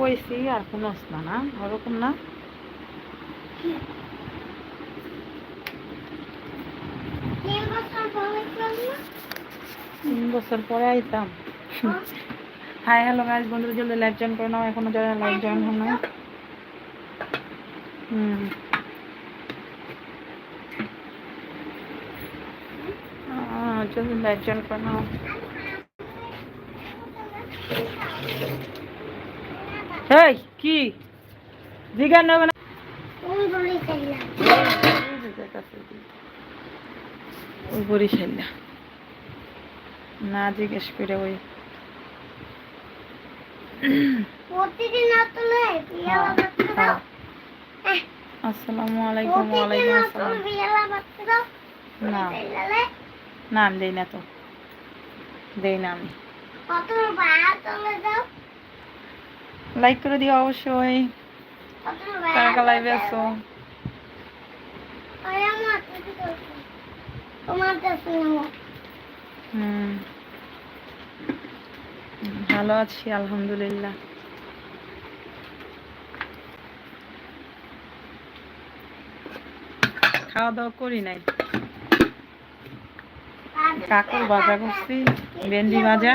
কইছি আর কোন না না ওরকম না। তিন বছর পরে আইতাম। হাই হ্যালো গাইজ বন্ধুরা জলদি লাইভ জয়েন করে নাও। এখনও যারা লাইভ জয়েন হন নাই। হুম। জলদি লাইভ জয়েন করে নাও। এই কি? না ওই না জিজ্ঞেস করে ওই হ্যাঁ। আসসালামু আলাইকুম ওয়ালাইকুম আসসালাম। না। দেই না তো। দেই না আমি। লাইক করে দিও অবশ্যই। কারা কারা লাইভে আছো ভালো আছি, আলহামদুলিল্লাহ। খাওয়া দাওয়া করি নাই। কাকুর ভাজা করছি, ভেন্ডি ভাজা।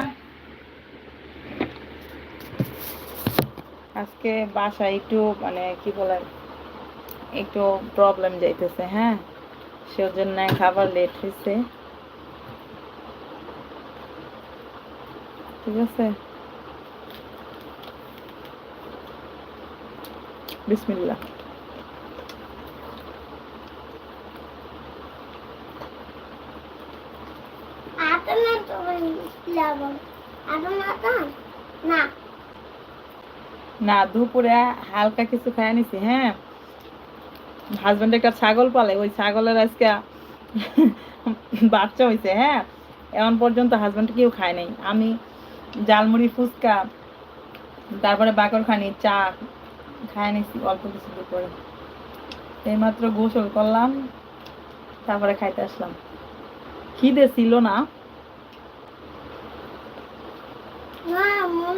আজকে বাসা একটু মানে কি বলে, একটু প্রবলেম যাইতেছে হ্যাঁ? সেজন্য খাবার লেট হয়েছে ঠিক আছে? বিসমিল্লা না। না, দুপুরে হালকা কিছু খাই নিছি হ্যাঁ। হাজব্যান্ড একটা ছাগল পালে, ওই ছাগলের আজকে বাচ্চা হয়েছে হ্যাঁ। এমন পর্যন্ত হাজব্যান্ড কেউ খায় নাই। আমি জালমুড়ি ফুচকা, তারপরে বাকরখানি, চা খায় নিছি অল্প কিছু দুপুরে। এই মাত্র গোসল করলাম, তারপরে খাইতে আসলাম। খিদে ছিল না। মা মন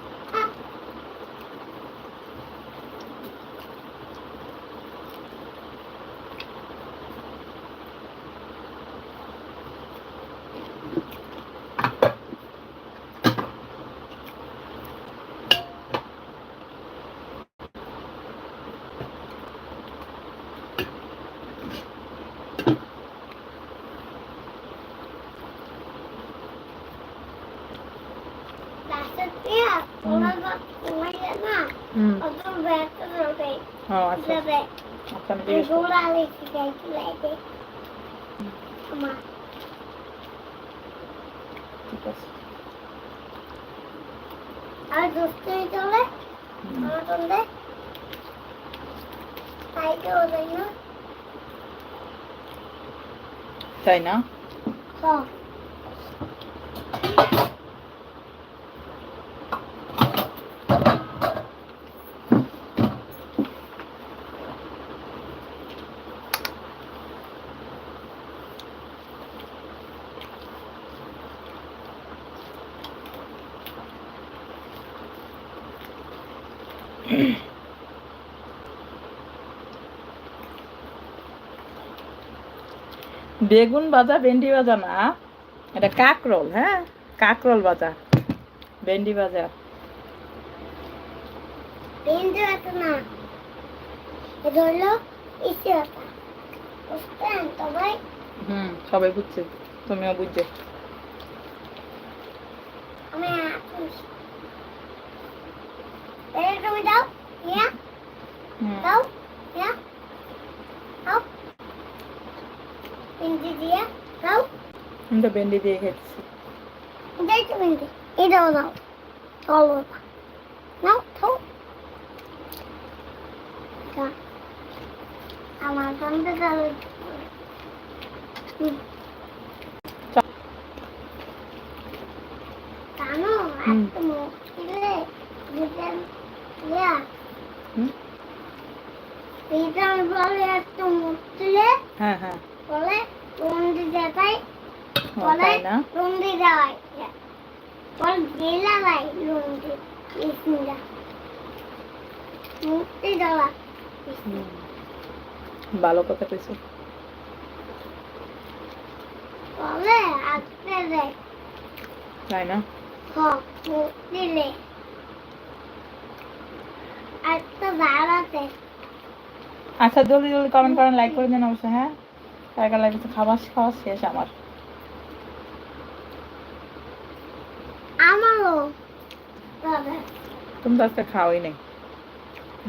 ঠিক আছে। চলে আমার চলে তাই তো ওদের না তাই না? হ্যাঁ বেগুন ভাজা ভেন্ডি ভাজা না। এটা কাকরোল হ্যাঁ? কাকরোল ভাজা ভেন্ডি ভাজা। হম সবাই? সবাই বুঝছে তুমিও বুঝছ। দিয়ে দাও। আমি তো ভেন্ডি দিয়ে খেয়েছি। এটাই তো ভেন্ডি আমার সঙ্গে কথা কইছো? তাই না? হ মুক্তি লে একটা দাঁড়াতে আচ্ছা জলদি জলদি কমেন্ট করেন লাইক করে দেন অবশ্যই হ্যাঁ? টাকা লাগছে খাবার খাওয়া শেষ আমার। আমারও। তুমি তো আজকে খাওয়াই নাই।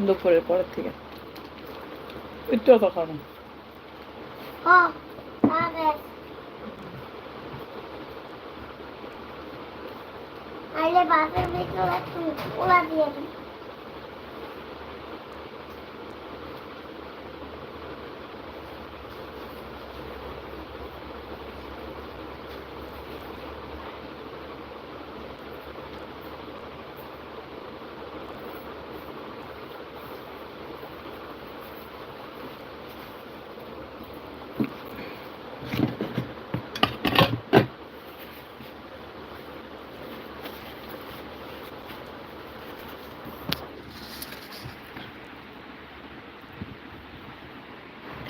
দুপুরের পরের থেকে। একটু খাও না বাসের ভিতরে একটু খোলা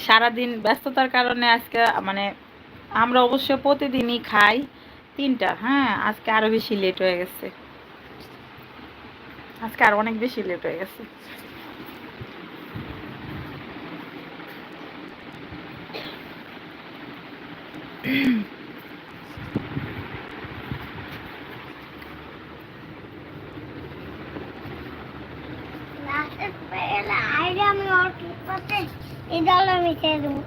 সারাদিন ব্যস্ততার কারণে আজকে মানে আমরা অবশ্য প্রতিদিনই খাই তিনটা হ্যাঁ আজকে আরও বেশি লেট হয়ে গেছে। আজকে আর অনেক বেশি লেট হয়ে গেছে পেলে আইলে আমি অটোর পাতে এই দলে মিশিয়ে দেবো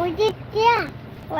ওই যে টিয়া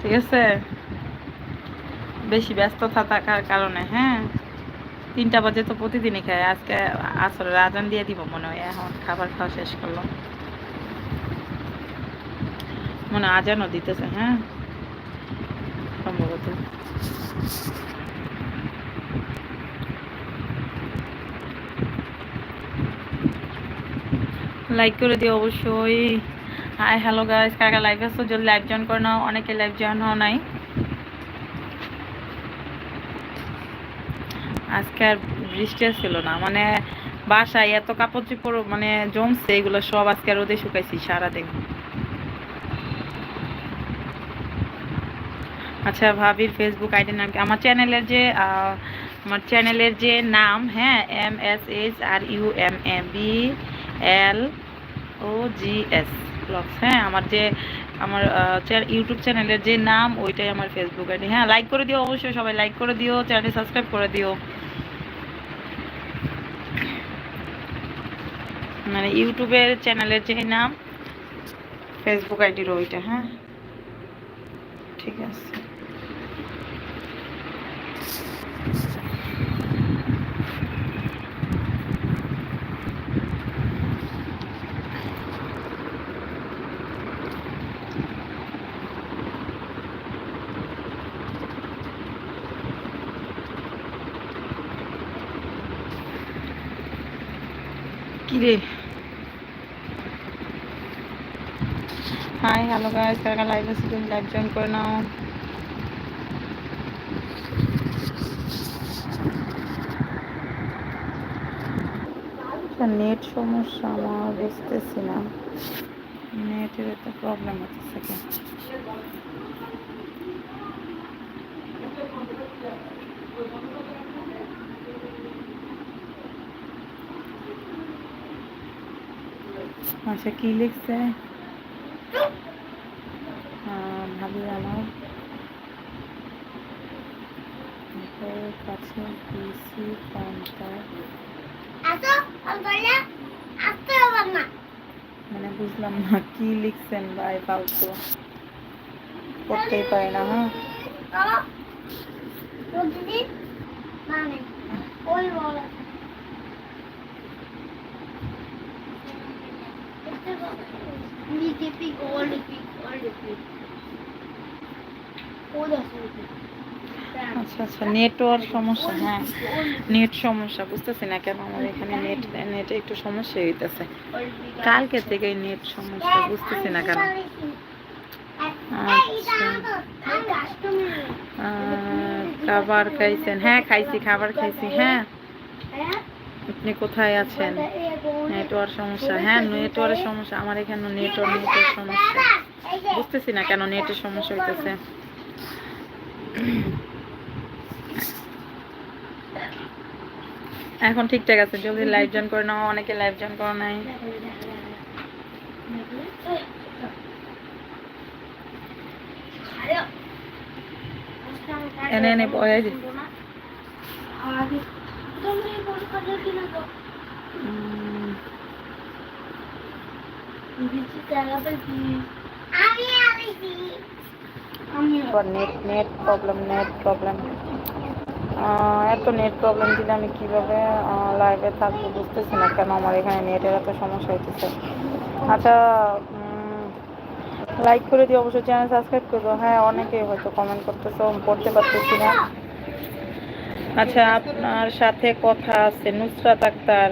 ঠিক আছে? বেশি ব্যস্ত থাকার কারণে হ্যাঁ? তিনটা বাজে তো প্রতিদিনই খাই আজকে আসলে আজান দিয়ে দিব মনে হয়, এখন খাবার খাওয়া শেষ করলাম মনে আজানও দিতেছে হ্যাঁ? সম্ভবত। লাইক করে দিও অবশ্যই। হাই হ্যালো গাইস কাকা লাইভ আসো যদি লাইভ জয়েন করে নাও, অনেকে লাইভ জয়েন হওয়া নাই। আজকে আর বৃষ্টি ছিল না। মানে বাসায় এত কাপড় চোপড় মানে জমছে, এগুলো সব আজকে রোদে শুকাইছি সারাদিন। আচ্ছা ভাবির ফেসবুক আইডির নাম কি? আমার চ্যানেলের যে আমার চ্যানেলের যে নাম হ্যাঁ M S H R U M M B L O G S blogs হ্যাঁ আমার যে, আমার ইউটিউব চ্যানেলের যে নাম, ওইটাই আমার ফেসবুক আইডি। হ্যাঁ লাইক করে দিও অবশ্যই, সবাই লাইক করে দিও চ্যানেল সাবস্ক্রাইব করে দিও। মানে ইউটিউবের চ্যানেলের যে নাম ফেসবুক আইডির ওইটা হ্যাঁ। ঠিক আছে। কিরে? হাই হ্যালো গাইস কারা লাইভ আছে, তুমি লাইভ জয়েন করে নাও। নেট সমস্যা আমার, বুঝতেছি না। নেটের একটা প্রবলেম হচ্ছে আচ্ছা কি লিখছে? ভাবি আমার কাছে ফোন করলে বুঝলাম না কি লিখছেন ভাই ফালতু করতেই পারি না হ্যাঁ? নিচে পিক ওল্ড পিক ওল্ড পিক আচ্ছা আচ্ছা নেটওয়ার্ক সমস্যা হ্যাঁ। নেট সমস্যা বুঝতেছি না কেন আমার এখানে নেট নেটে একটু সমস্যা হইতেছে। কালকে থেকে নেট সমস্যা বুঝতেছি না কেন। আচ্ছা। খাবার খাইছেন। হ্যাঁ খাইছি খাবার খাইছি হ্যাঁ। আপনি কোথায় আছেন? নেটওয়ার্ক সমস্যা। হ্যাঁ নেটওয়ার্কের সমস্যা। আমার এখানে নেটওয়ার্ক নেটের সমস্যা। বুঝতেছি না কেন নেটের সমস্যা হইতেছে। এখন ঠিকঠাক আছে? জলদি লাইভ জয়েন করে নাও। অনেকে লাইভ জয়েন করো নাই। এনে এনে বয়ে দি নেট প্রবলেম নেট প্রবলেম এত নেট প্রবলেম দিলে আমি কীভাবে লাইভে থাকব বুঝতেছি না কেন আমার এখানে নেটের এত সমস্যা হইতেছে। আচ্ছা লাইক করে দিও, অবশ্যই চ্যানেল সাবস্ক্রাইব করে দিও। হ্যাঁ অনেকেই হয়তো কমেন্ট করতেছো পড়তে পারতেছি না। আচ্ছা আপনার সাথে কথা আছে, নুসরাত আক্তার।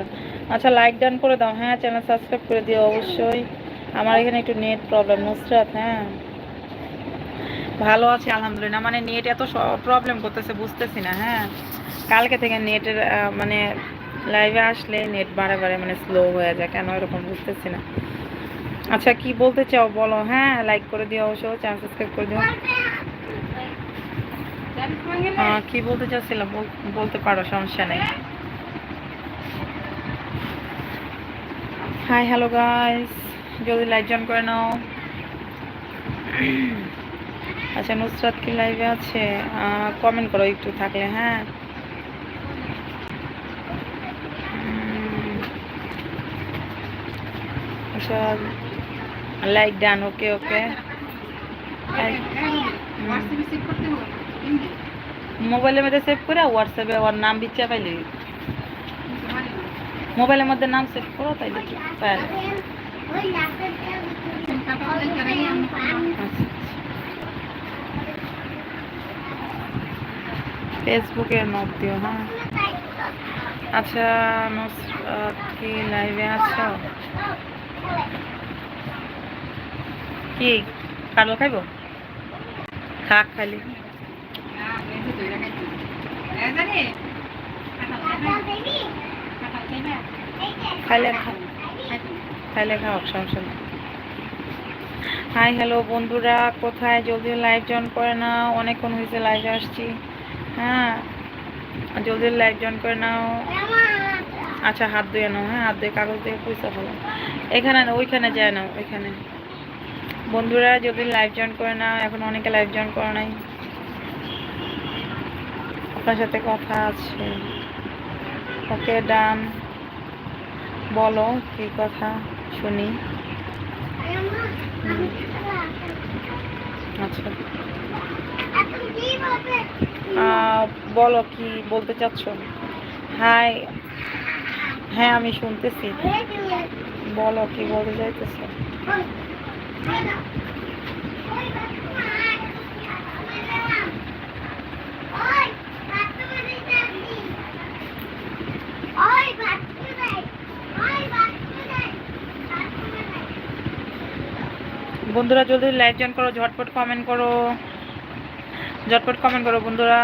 আচ্ছা লাইক ডান করে দাও। হ্যাঁ চ্যানেল সাবস্ক্রাইব করে দিও অবশ্যই। আমার এখানে একটু নেট প্রবলেম নুসরাত হ্যাঁ। ভালো আছে, আলহামদুলিল্লাহ। মানে নেট এত প্রবলেম করতেছে, বুঝতেছি না হ্যাঁ। কালকে থেকে নেটের মানে লাইভে আসলে নেট বারে বারে মানে স্লো হয়ে যায়। কেন এরকম বুঝতেছি না। আচ্ছা কি বলতে চাও বলো? হ্যাঁ লাইক করে দিও অবশ্যই চ্যানেল সাবস্ক্রাইব করে দিও। কি বলতে চাচ্ছিলাম? বল- বলতে পারো সমস্যা নেই। হাই হ্যালো গাইস জলদি লাইভ জয়েন করে নাও। আচ্ছা নুসরাত কি লাইভে আছে? কমেন্ট করো একটু থাকলে হ্যাঁ। আচ্ছা লাইক ডান ওকে ওকে মোবাইলের মধ্যে সেভ করে হোয়াটসঅ্যাপে ওর নাম বিচ্ছা পাইলে মোবাইলের মধ্যে নাম সেভ করো তাইলে পাইলে ফেসবুকে নক দিও হ্যাঁ। আচ্ছা নুসরাত কি লাইভে আছো? কি কাটল খাইব? খাক খালি। হাই হ্যালো বন্ধুরা, কোথায়? জলদি লাইভ জয়েন করে নাও। অনেকক্ষণ হয়েছে লাইভে আসছি। হ্যাঁ জলদি লাইভ জয়েন করে নাও। আচ্ছা হাত ধুয়ে নাও হ্যাঁ হাত ধুয়ে কাগজ দিয়ে পয়সা ফেলো। এখানে না ওইখানে যায় না ওইখানে। বন্ধুরা যদি লাইভ জয়েন করে নাও। এখন অনেকে লাইভ জয়েন করে নাই। আপনার সাথে কথা আছে। ওকে, ডান। বলো, কি কথা? শুনি। আচ্ছা। বলো, কি বলতে চাচ্ছ? হাই। হ্যাঁ আমি শুনতেছি। বলো, কি বলতে চাইতেছো? বন্ধুরা জলদি লাইভ জয়েন করো ঝটপট কমেন্ট করো। ঝটপট কমেন্ট করো বন্ধুরা।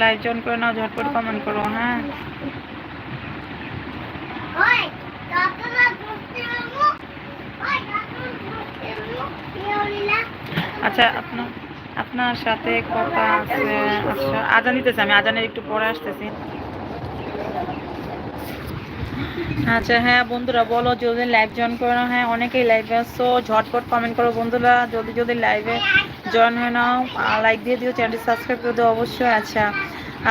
লাইভ জয়েন করে নাও ঝটপট কমেন্ট করো হ্যাঁ। আচ্ছা আপনার আপনার সাথে কথা আছে। আচ্ছা আজান দিতেছে আমি আজানের একটু পরে আসতেছি। আচ্ছা হ্যাঁ বন্ধুরা, বলো জলদি লাইভ জয়েন করে নাও হ্যাঁ অনেকেই লাইভে আসছো, ঝটপট কমেন্ট করো, বন্ধুরা জলদি জলদি লাইভে জয়েন হয়ে নাও লাইক দিয়ে দিও চ্যানেলটি সাবস্ক্রাইব করে দিও, অবশ্যই আচ্ছা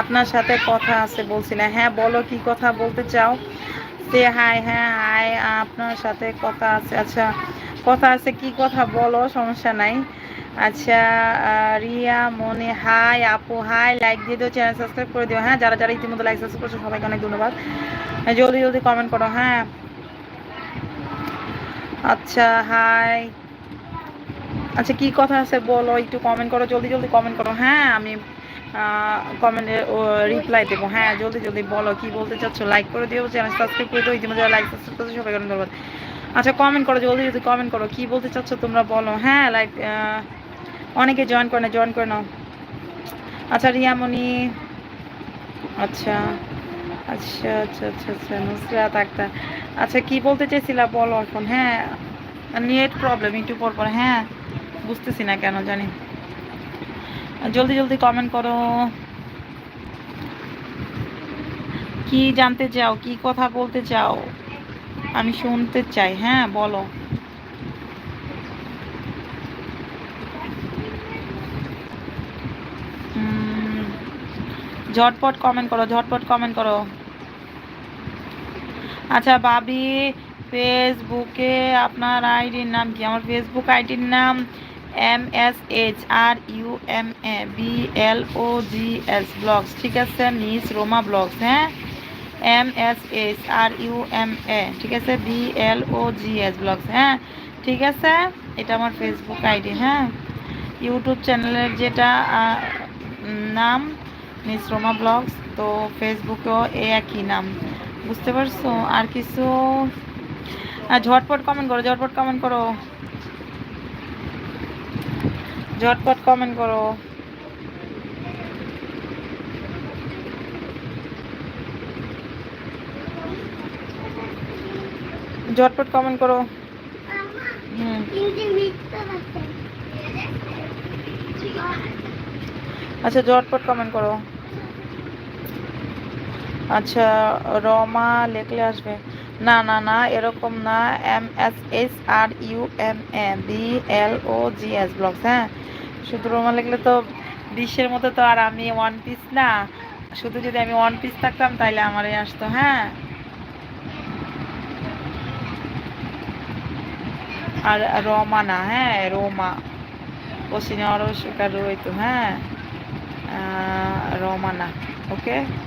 আপনার সাথে কথা আছে বলছিলেন হ্যাঁ বলো, কি কথা বলতে চাও? সে হাই হ্যাঁ হাই আপনার সাথে কথা আছে আচ্ছা কথা আছে, কি কথা বলো? সমস্যা নাই। আচ্ছা রিয়া, মনে হাই আপু হাই লাইক দিয়ে দিও চ্যানেল সাবস্ক্রাইব করে দিও। হ্যাঁ যারা যারা ইতিমধ্যে লাইক সাবস্ক্রাইব করছ, সবাইকে অনেক ধন্যবাদ। জলদি জলদি কমেন্ট করো হ্যাঁ। আচ্ছা হাই আচ্ছা কি কথা আছে বলো, একটু কমেন্ট করো, জলদি জলদি কমেন্ট করো। হ্যাঁ আমি কমেন্টে রিপ্লাই দেবো। হ্যাঁ জলদি জলদি বলো, কি বলতে চাচ্ছো? লাইক করে দিও চ্যানেল সাবস্ক্রাইব করে দিও, ইতিমধ্যে লাইক সাবস্ক্রাইব করছ সবাইকে অনেক ধন্যবাদ। আচ্ছা কমেন্ট করো, জলদি জলদি কমেন্ট করো, কি বলতে চাচ্ছো তোমরা বলো? হ্যাঁ লাইক অনেকে জয়েন করে না জয়েন করে নাও। আচ্ছা রিয়ামণি আচ্ছা। আচ্ছা আচ্ছা আচ্ছা আচ্ছা নুসরাত আক্তার। আচ্ছা কি বলতে চাইছিলা বলো এখন? হ্যাঁ নেট প্রবলেম একটু পর পর। হ্যাঁ বুঝতেছি না কেন জানি। জলদি জলদি কমেন্ট করো। কি জানতে চাও? কি কথা বলতে চাও? আমি শুনতে চাই। হ্যাঁ বলো। ঝটপট কমেন্ট করো, ঝটপট কমেন্ট করো। আচ্ছা ভাবি ফেসবুকে আপনার আইডির নাম কি? আমার ফেসবুক আইডির নাম M S H R U M A B L O G S blogs ঠিক আছে? মিস রোমা ব্লগস হ্যাঁ? M S H R U M A ঠিক আছে? B L O G S blogs হ্যাঁ? ঠিক আছে? এটা আমার ফেসবুক আইডি হ্যাঁ? ইউটিউব চ্যানেলের যেটা নাম মিস রোমা ব্লগস, তো ফেসবুকেও এ একই নাম। বুঝতে পারছ? আর কিছু? ঝটপট কমেন্ট করো, ঝটপট কমেন্ট করো। ঝটপট কমেন্ট করো। ঝটপট কমেন্ট করো। আচ্ছা ঝটপট কমেন্ট করো। আচ্ছা রমা লেখলে আসবে। না না না এরকম না। M S S R U M A B L O G S blogs হ্যাঁ? শুধু রমা লিখলে তো বিশ্বের মতো তো আর আমি ওয়ান পিস না। শুধু যদি আমি ওয়ান পিস থাকতাম তাইলে আমারই আসতো হ্যাঁ? আর রমা না হ্যাঁ? রোমা। পশ্চিমে আরও শিকার রইতো হ্যাঁ? আহ, রমানা ওকে?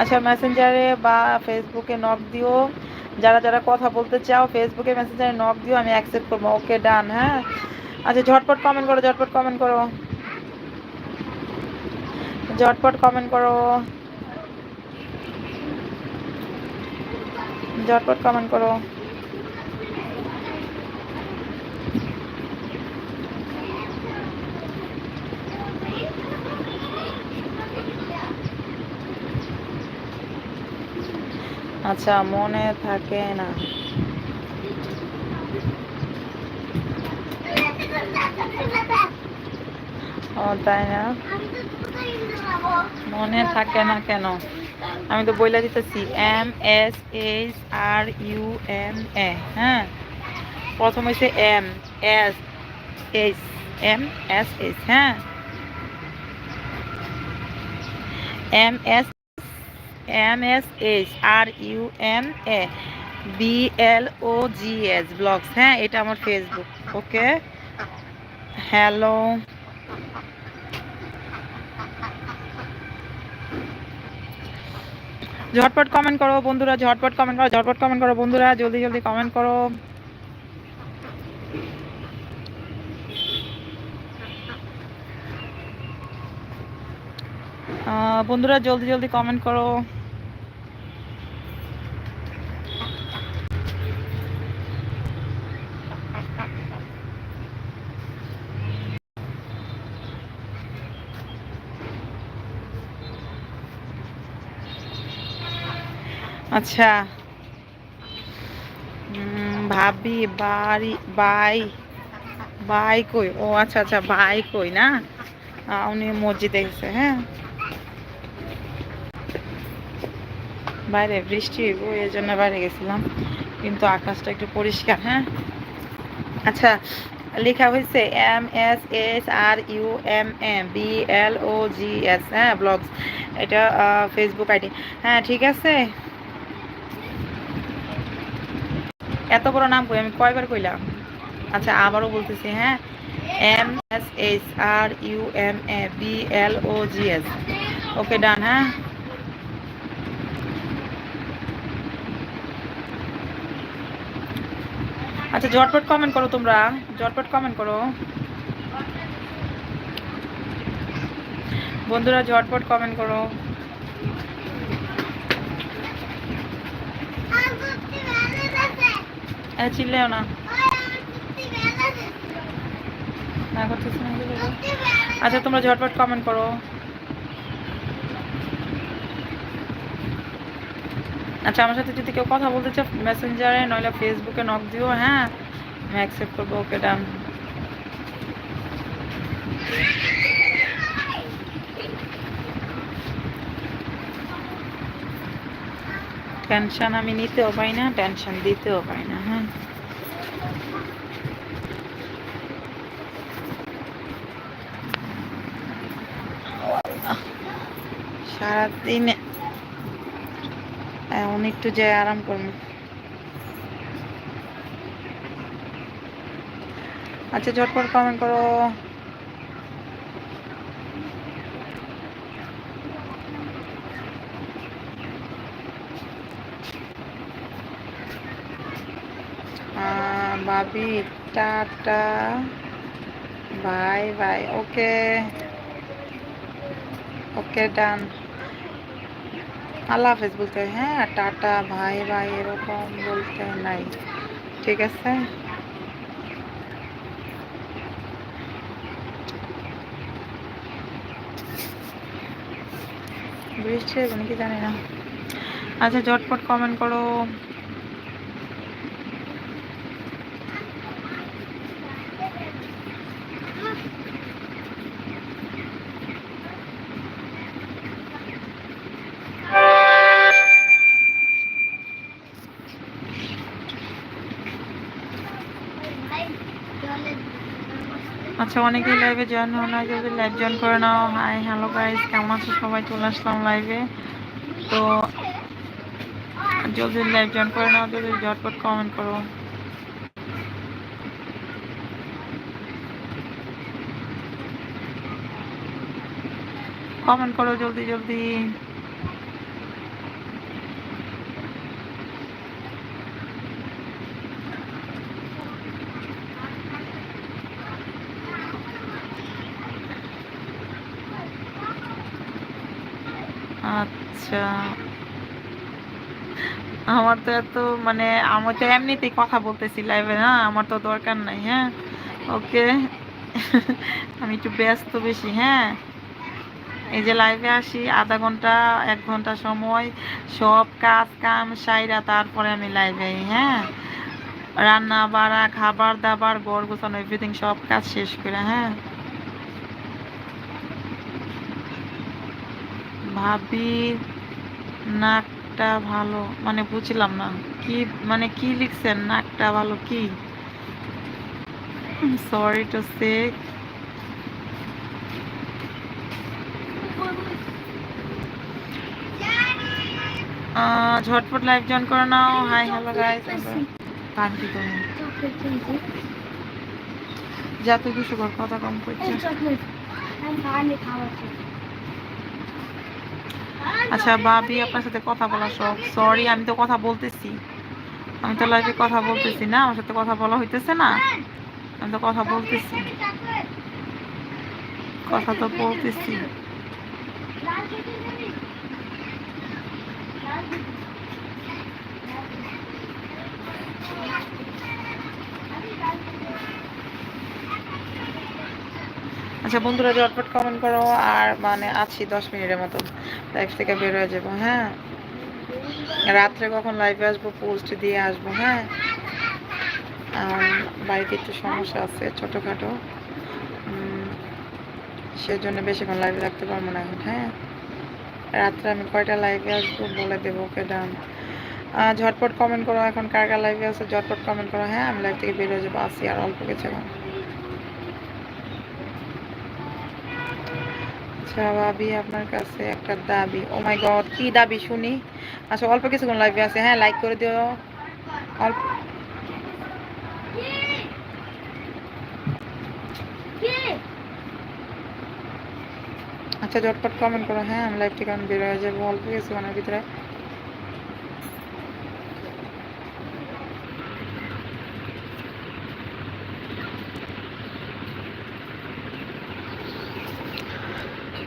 আচ্ছা মেসেঞ্জারে বা ফেসবুকে নক দিও। যারা যারা কথা বলতে চাও ফেসবুকে মেসেঞ্জারে নক দিও, আমি অ্যাকসেপ্ট করব। ওকে ডান হ্যাঁ? আচ্ছা ঝটপট কমেন্ট করো, ঝটপট কমেন্ট করো। ঝটপট কমেন্ট করো। ঝটপট কমেন্ট করো। আচ্ছা মনে থাকে না। ও, তাই না? মনে থাকে না কেন? আমি তো বইলা দিতেছি, M, S, H, R, U, M, A হ্যাঁ? প্রথম হয়েছে M, S, H, M, S, H হ্যাঁ? M, S M S H R U M A B L O G S blogs হ্যাঁ এটা আমার ফেসবুক ওকে? হ্যালো ঝটপট comment করো বন্ধুরা, ঝটপট কমেন্ট করো, ঝটপট কমেন্ট করো বন্ধুরা, জলদি জলদি কমেন্ট করো। বন্ধুরা, জলদি জলদি কমেন্ট করো। আচ্ছা। ভাবি, বাড়ি, বাই বাই কই? ও আচ্ছা আচ্ছা বাই কই না? উনি মসজিদে গেছে হ্যাঁ? বাইরে বৃষ্টি হইব জন্য বাইরে গেছিলাম। কিন্তু আকাশটা একটু পরিষ্কার হ্যাঁ? আচ্ছা লেখা হয়েছে M S S R U M M B L O G S হ্যাঁ ব্লগস। এটা ফেসবুক আইডি। হ্যাঁ ঠিক আছে। এত বড় নাম কই? আমি কয়বার কইলাম? আচ্ছা আবারও বলতেছি হ্যাঁ? M S S R U M A B L O G S. Okay, done হ্যাঁ? আচ্ছা ঝটপট কমেন্ট করো তোমরা। ঝটপট কমেন্ট করো। বন্ধুরা, ঝটপট কমেন্ট করো। হ্যাঁ চিল্লেও না। আচ্ছা তোমরা ঝটপট কমেন্ট করো। আচ্ছা আমার সাথে যদি কেউ কথা বলতে চাও মেসেঞ্জারে নইলে ফেসবুকে নক দিও হ্যাঁ? আমি অ্যাকসেপ্ট করব ওকে ডান টেনশন আমি নিতেও পাই না টেনশন দিতেও পাই না হ্যাঁ? সারাদিন এখন একটু যে আরাম করব আচ্ছা ঝটপট কমেন্ট করো। ভাবি, tata, bye bye, okay. Okay, done. আল্লাহ হাফেজ বলতে হয়, হ্যাঁ টাটা ভাই ভাই এরকম বলতে নাই। ঠিক আছে? বৃষ্টি হবে নাকি জানি না। আচ্ছা ঝটপট কমেন্ট করো ভাই জলে আচ্ছা অনেকেই লাইভে জয়েন হও না, যদি লাইভ জয়েন করে নাও। হাই হ্যালো গাইস কেমন আছো? সবাই চলে আসলাম লাইভে তো জলদি লাইভ জয়েন করে নাও, যদি ঝটপট কমেন্ট করো। কমেন্ট করো জলদি জলদি। আচ্ছা। আমার তো এত মানে আমার তো এমনিতেই কথা বলতেছি লাইভে না? আমার তো দরকার নাই হ্যাঁ? ওকে। আমি একটু ব্যস্ত বেশি হ্যাঁ? এই যে লাইভে আসি, আধা ঘণ্টা, এক ঘণ্টা সময়, সব কাজ কাম সাইরা তারপরে আমি লাইভে হ্যাঁ? রান্না বাড়া, খাবার দাবার গড় গোছানো এভরিথিং সব কাজ শেষ করে হ্যাঁ? ভাবি নাকটা ভালো মানে বুঝলাম না, কি মানে কি লিখছেন? নাকটা ভালো কি? সরি টু সে ঝটপট লাইভ জয়েন করে নাও। হাই হ্যালো গাইস গান কি তুমি যা তুই কিছু কথা কম করছে এই চকলেট আমি পানি খাওয়াচ্ছি আচ্ছা ভাবি, আপনার সাথে কথা বলা সব সরি আমি তো কথা বলতেছি। আমি তো লাইভে কথা বলতেছি না, আমার সাথে কথা বলা হইতেছে না। আমি তো কথা বলতেছি। কথা তো বলতেছি। আচ্ছা বন্ধুরা, ঝটপট কমেন্ট করো আর মানে আছি দশ মিনিটের মতো। লাইভ থেকে বের হয়ে যাব হ্যাঁ? রাত্রে কখন লাইভে আসব পোস্ট দিয়ে আসব হ্যাঁ? বাড়িতে একটু সমস্যা আছে ছোটোখাটো। সেজন্য বেশিক্ষণ লাইভে রাখতে পারব না এখন হ্যাঁ? রাত্রে আমি কয়টা লাইভে আসব বলে দেবো ওকে ডান ঝটপট কমেন্ট করো এখন, কার কার লাইভে আছে, ঝটপট কমেন্ট করো হ্যাঁ? আমি লাইভ থেকে বের হয়ে যাব আসি আর অল্প কিছু এখন আচ্ছা ভাবি আপনার কাছে একটা দাবি। ও মাই গড কি দাবি শুনি? আচ্ছা অল্প কিছুক্ষণ লাইভে আছে। হ্যাঁ লাইক করে দিও। অল্প আচ্ছা ঝটপট কমেন্ট করো। হ্যাঁ আমি লাইভ থেকে আমি বের হয়ে যাব। অল্প কিছুক্ষণের ভিতরে।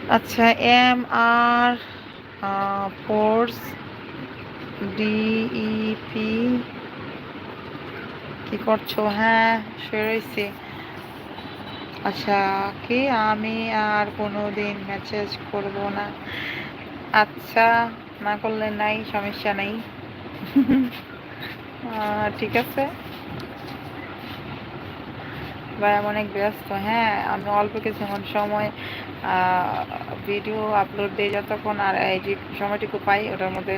আচ্ছা এম আর ফোর্স ডিইপি কি করছ? হ্যাঁ রয়েছি আচ্ছা কি আমি আর কোনো দিন মেসেজ করব না? আচ্ছা না করলে নাই, সমস্যা নেই। ঠিক আছে। ভাই আমি অনেক ব্যস্ত হ্যাঁ আমি অল্প কিছুক্ষণ সময় ভিডিও আপলোড দিই যতক্ষণ আর এই যে সময়টুকু পাই, ওটার মধ্যে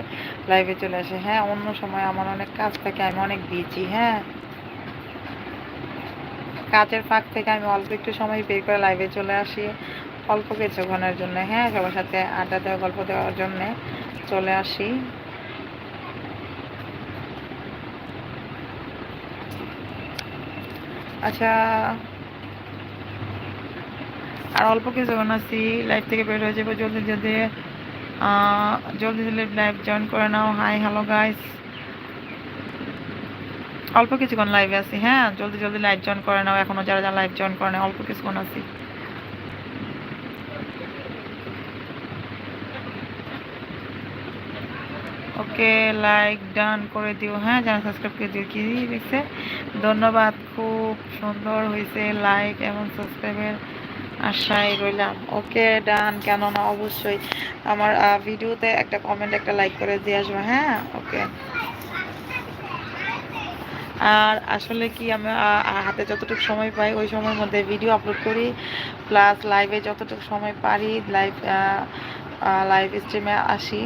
লাইভে চলে আসে। হ্যাঁ অন্য সময় আমার অনেক কাজ থাকে, আমি অনেক বিজি হ্যাঁ। কাজের ফাঁক থেকে আমি অল্প একটু সময় বের করে লাইভে চলে আসি, অল্প কিছু কিছুক্ষণের জন্য হ্যাঁ সবার সাথে আড্ডা দেওয়া, গল্প দেওয়ার জন্য চলে আসি। আচ্ছা আর অল্প কিছুক্ষণ আছি লাইভ থেকে বের হয়ে যাব জলদি জলদি। জলদি জলদি লাইভ জয়েন করে নাও। হাই হ্যালো গাইস অল্প কিছুক্ষণ লাইভে আছি হ্যাঁ? জলদি জলদি লাইভ জয়েন করে নাও। এখনও যারা যারা লাইভ জয়েন করে নাও অল্প কিছুক্ষণ আছি। ওকে লাইক ডান করে দিও। হ্যাঁ যারা সাবস্ক্রাইব করে দিও। কি দেখছে ধন্যবাদ, খুব সুন্দর হয়েছে। লাইক এবং সাবস্ক্রাইবের আশায় রইলাম। ওকে, ডান কেন না অবশ্যই আমার ভিডিওতে একটা কমেন্ট একটা লাইক করে দিয়ে আসব হ্যাঁ? ওকে। আর আসলে কি, আমি হাতে যতটুকু সময় পাই, ওই সময়ের মধ্যে ভিডিও আপলোড করি প্লাস লাইভে যতটুকু সময় পারি লাইভ লাইভ স্ট্রিমে আসি।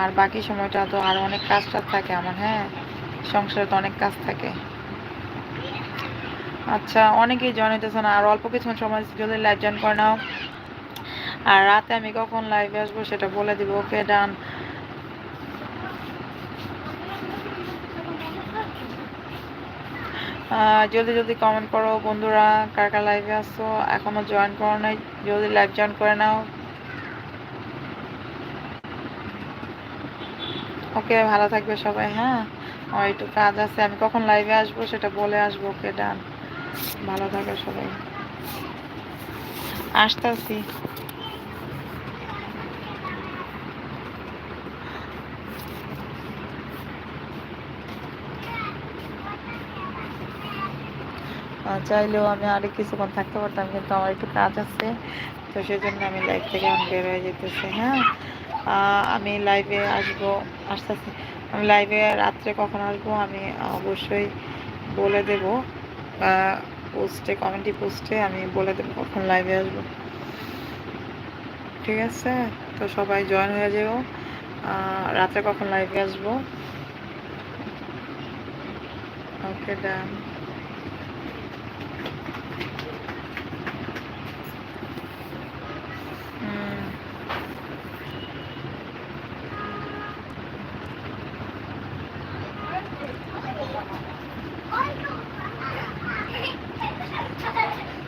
আর বাকি সময়টা তো আর অনেক কাজ টাজ থাকে আমার হ্যাঁ? সংসারে তো অনেক কাজ থাকে। আচ্ছা অনেকেই জয়েন হইতেছে না। আর অল্প কিছু সময় যদি লাইভ জয়েন করে নাও। আর রাতে আমি কখন লাইভে আসব সেটা বলে দিব। ওকে ডান জলদি জলদি কমেন্ট করো, বন্ধুরা, কার কার লাইভে আসছো, এখনও জয়েন করো নাই জলদি লাইভ জয়েন করে নাও। ওকে ভালো থাকবে সবাই হ্যাঁ? আমার একটু কাজ আছে, আমি কখন লাইভে আসব সেটা বলে আসব। ওকে ডান ভালো থাকবে সবাই। আসতেছি। চাইলেও আমি আরেক কিছুক্ষণ থাকতে পারতাম, কিন্তু আমার একটু কাজ আছে। তো সেই জন্য আমি লাইভ থেকে আমি বের হয়ে যেতেছি হ্যাঁ? আমি লাইভে আসব, আসতেছি। আমি লাইভে রাত্রে কখন আসব আমি অবশ্যই বলে দেব। পোস্টে কমেন্টি পোস্টে আমি বলে দেবো কখন লাইভে আসব। ঠিক আছে? তো সবাই জয়েন হয়ে যেও। রাতে কখন লাইভে আসব? ওকে ডান